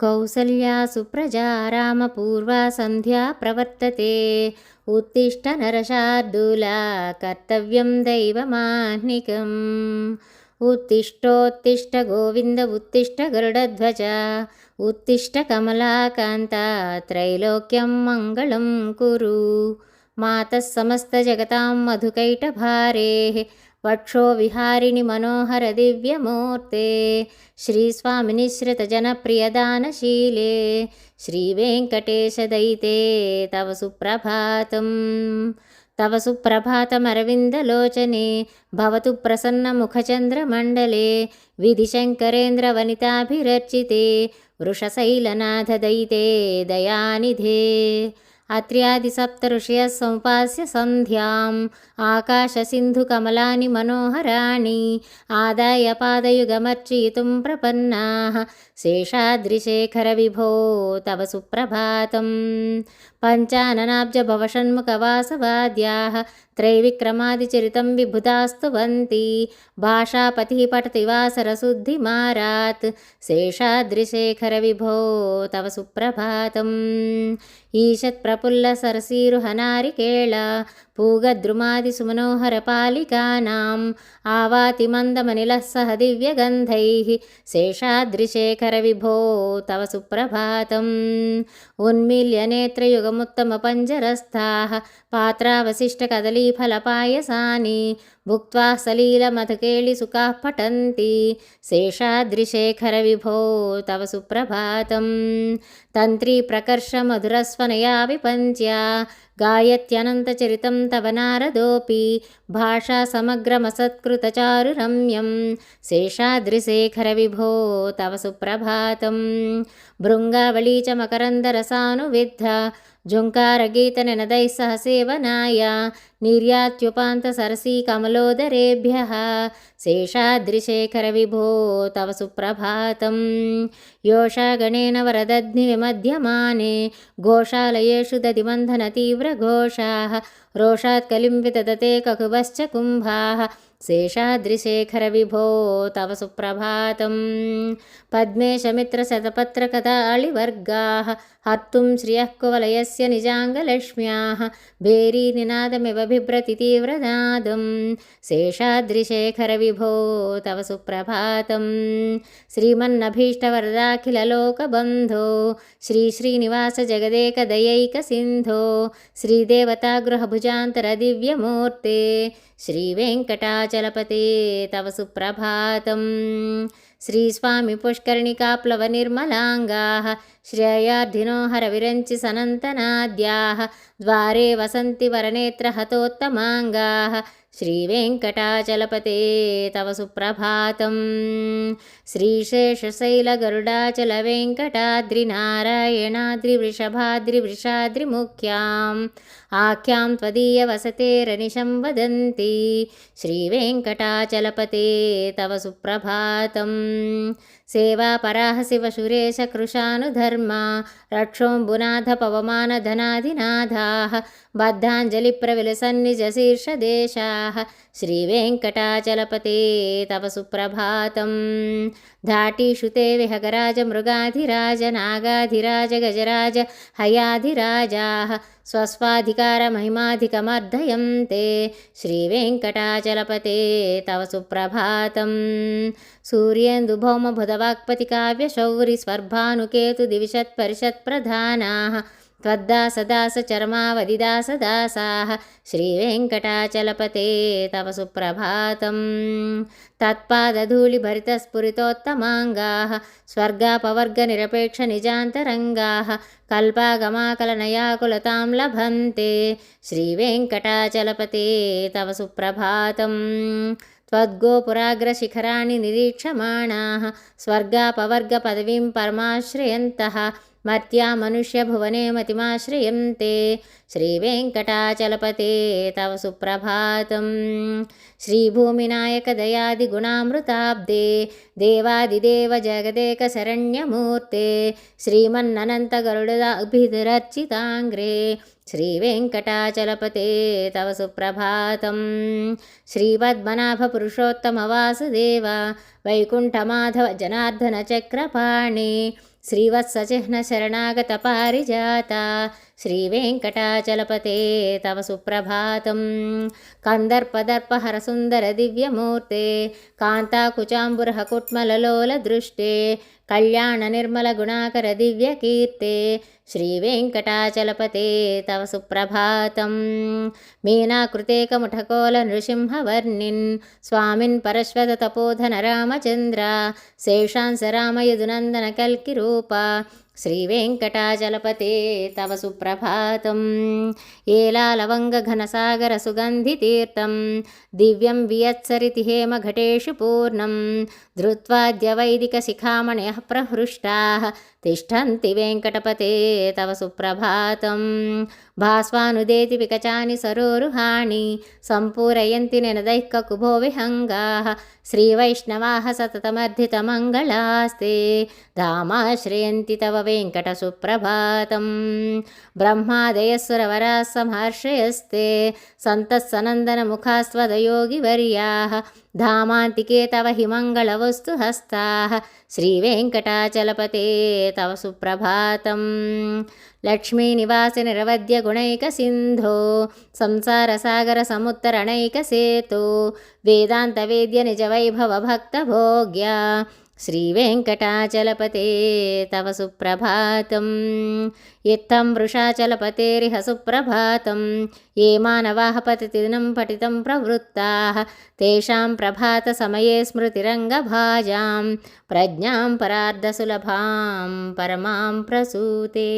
कौसल्या सुप्रजा रामपूर्वा सन्ध्या प्रवर्तते उत्तिष्ठ नरशार्दूला कर्तव्यं दैवमाह्निकम् उत्तिष्ठोत्तिष्ठ गोविन्द उत्तिष्ठ गरुडध्वज उत्तिष्ठ कमलाकान्ता त्रैलोक्यं मङ्गलं कुरु मातः समस्तजगतां मधुकैटभारेः वक्षो विहारिणि मनोहर दिव्यमूर्ते श्रीस्वामिनिश्रितजनप्रियदानशीले श्रीवेङ्कटेशदयिते तव सुप्रभातम् तव सुप्रभातमरविन्दलोचने भवतु प्रसन्नमुखचन्द्रमण्डले विधिशङ्करेन्द्रवनिताभिरर्चिते वृषशैलनाथदयिते दयानिधे अत्र्यादिसप्तऋषयः समुपास्य सन्ध्याम् आकाशसिन्धुकमलानि मनोहराणि आदाय पादयुगमर्चयितुं प्रपन्नाः शेषाद्रिशेखरविभो तव सुप्रभातम् पञ्चाननाब्जभवषण्मुखवासवाद्याः त्रैविक्रमादिचरितं विबुधास्तुवन्ति भाषापतिः पठति वासरशुद्धिमारात् शेषाद्रिशेखरविभो तव सुप्रभातम् ईषत्प्रफुल्लसरसीरुहनारिकेळ पूगद्रुमादिसुमनोहरपालिकानाम् आवातिमन्दमनिलः सह दिव्यगन्धैः शेषाद्रिशेखरविभो तव सुप्रभातम् उन्मील्य యోగముత్తమ పంజరస్థా. పాత్రావశిష్ట కదలీఫల పాయసాని पात्रावशिष्टकदलीफलपायसानि भुक्त्वा सलीलमधुकेलिसुखाः पठन्ति शेषाद्रिशेखरविभो तव सुप्रभातम् तन्त्रीप्रकर्षमधुरस्वनया विपञ्च्या गायत्यनन्तचरितं तव नारदोऽपि भाषा समग्रमसत्कृतचारुरम्यं शेषाद्रिशेखरविभो तव सुप्रभातं भृङ्गावली च मकरन्दरसानुविद्ध झुङ्कारगीतनिनदैः सह सेवनाय निर्यात्युपान्तसरसी మండలోదరేభ్య శేషాద్రిశేఖరవిభో తవ సుప్రభాతం. యోషాగణేన వరదగ్నివిమధ్యమానే ఘోషాలయేషు దదిబంధన తీవ్రఘోషా రోషాత్కలిం వితదతే కకుభశ్చ కుంభా. శేషాద్రిశేఖరవిభో తవ సుప్రభాతం. పద్మే శమిత్రశతపత్రకదాళివర్గా హర్తుం శ్రియః కువలయస్య నిజాంగలక్ష్మ్యా భేరీనినాదమివ బిభ్రతి తీవ్రనాదం. శేషాద్రిశేఖరవిభో తవ సుప్రభాతం. శ్రీమన్నభీష్టవరదాఖిలలోకబంధో శ్రీశ్రీనివాస జగదేక దయైక సింధో శ్రీదేవతాగృహభుజాంతర దివ్యమూర్తే శ్రీవేంకటాచ श्रीदेवतागृहभुजान्तरदिव्यमूर्ते श्रीवेङ्कटाचलपते तव सुप्रभातम् श्रीस्वामि पुष्करिणिकाप्लवनिर्मलाङ्गाः श्रेयार्धिनो हरविरञ्चि सनन्तनाद्याः द्वारे वसन्ति वरनेत्रहतोत्तमाङ्गाः श्रीवेङ्कटाचलपते तव सुप्रभातं श्रीशेषशैलगरुडाचलवेङ्कटाद्रिनारायणाद्रिवृषभाद्रिवृषाद्रिमुख्याम् आख्यां त्वदीयवसतेरनिशं वदन्ति श्रीवेङ्कटाचलपते तव सुप्रभातं सेवापराः शिवसुरेशकृशानुधर्मा रक्षोऽम्बुनाथ पवमानधनाधिनाथाः बद्धाञ्जलिप्रविलसन्निजशीर्षदेशाः श्रीवेङ्कटाचलपते तव सुप्रभातं धाटीषु ते विहगराजमृगाधिराज नागाधिराज गजराज हयाधिराजाः స్వస్వాధికారమహిమాధికమర్ధయం తే శ్రీవేంకటాచలపతే తవ సుప్రభాతం. సూర్యేందు భౌమ బుధవాక్పతి కావ్య శౌరి స్వర్భానుకేతు దివిషత్పరిషత్ప్రధానా त्वद्दासदासचरमावधिदासदासाः श्रीवेङ्कटाचलपते तव सुप्रभातं तत्पादधूलिभरितस्फुरितोत्तमाङ्गाः स्वर्गापवर्गनिरपेक्षनिजान्तरङ्गाः कल्पागमाकलनयाकुलतां लभन्ते श्रीवेङ्कटाचलपते तव सुप्रभातम् त्वद्गोपुराग्रशिखराणि निरीक्षमाणाः स्वर्गापवर्गपदवीं परमाश्रयन्तः మర్త్యా మనుష్యభువనే మతిమాశ్రయం తే శ్రీవేంకటాచలపతే తవ సుప్రభాతం. శ్రీభూమినాయకదయాదిగుణామృతాబ్దే దేవాదిదేవ జగదేక శరణ్యమూర్తే. శ్రీమన్ననంతగరుడదాభిరర్చితాంగ్రే శ్రీవేంకటాచలపతే తవ సుప్రభాతం. శ్రీపద్మనాభపురుషోత్తమవాసుదేవ వైకుంఠమాధవ జనార్దన చక్రపాణి. శ్రీవత్సచిహ్న శరణాగత పారిజాత श्रीवेङ्कटाचलपते तव सुप्रभातं कन्दर्पदर्पहरसुन्दरदिव्यमूर्ते कान्ताकुचाम्बुरहकुट्मललोलदृष्टे कल्याणनिर्मलगुणाकरदिव्यकीर्ते श्रीवेङ्कटाचलपते तव सुप्रभातं मीनाकृतेकमुठकोलनृसिंहवर्णिन् स्वामिन् परश्वततपोधन रामचन्द्र शेषांस रामयदुनन्दनकल्किरूप श्रीवेङ्कटाचलपते तव सुप्रभातम् एलालवङ्गघनसागरसुगन्धितीर्थं दिव्यं वियत्सरिति हेमघटेषु पूर्णं धृत्वाद्य वैदिकशिखामणयः प्रहृष्टाः तिष्ठन्ति वेङ्कटपते तव सुप्रभातं भास्वानुदेति विकचानि सरोरुहाणि सम्पूरयन्ति निनदैः ककुभो विहङ्गाः श्रीवैष्णवाः सततमर्धितमङ्गलास्ते धामाश्रयन्ति तव वेङ्कटसुप्रभातं ब्रह्मादयस्वरवराः समहर्षयस्ते सन्तः सनन्दनमुखास्त्वदयोगिवर्याः धामान्तिके तव हि मङ्गलवस्तु हस्ताः श्रीवेङ्कटाचलपते तव सुप्रभातं लक्ष्मीनिवासिनिरवद्यगुणैकसिन्धो संसारसागरसमुत्तरणैकसेतु वेदान्तवेद्यनिजवैभवभक्तभोग्या श्रीवेङ्कटाचलपते तव सुप्रभातं इत्थं वृषाचलपतेरिह सुप्रभातं ये मानवाः पतिदिनं पठितं प्रवृत्ताः तेषां प्रभातसमये स्मृतिरङ्गभाजां प्रज्ञां परार्धसुलभां परमां प्रसूते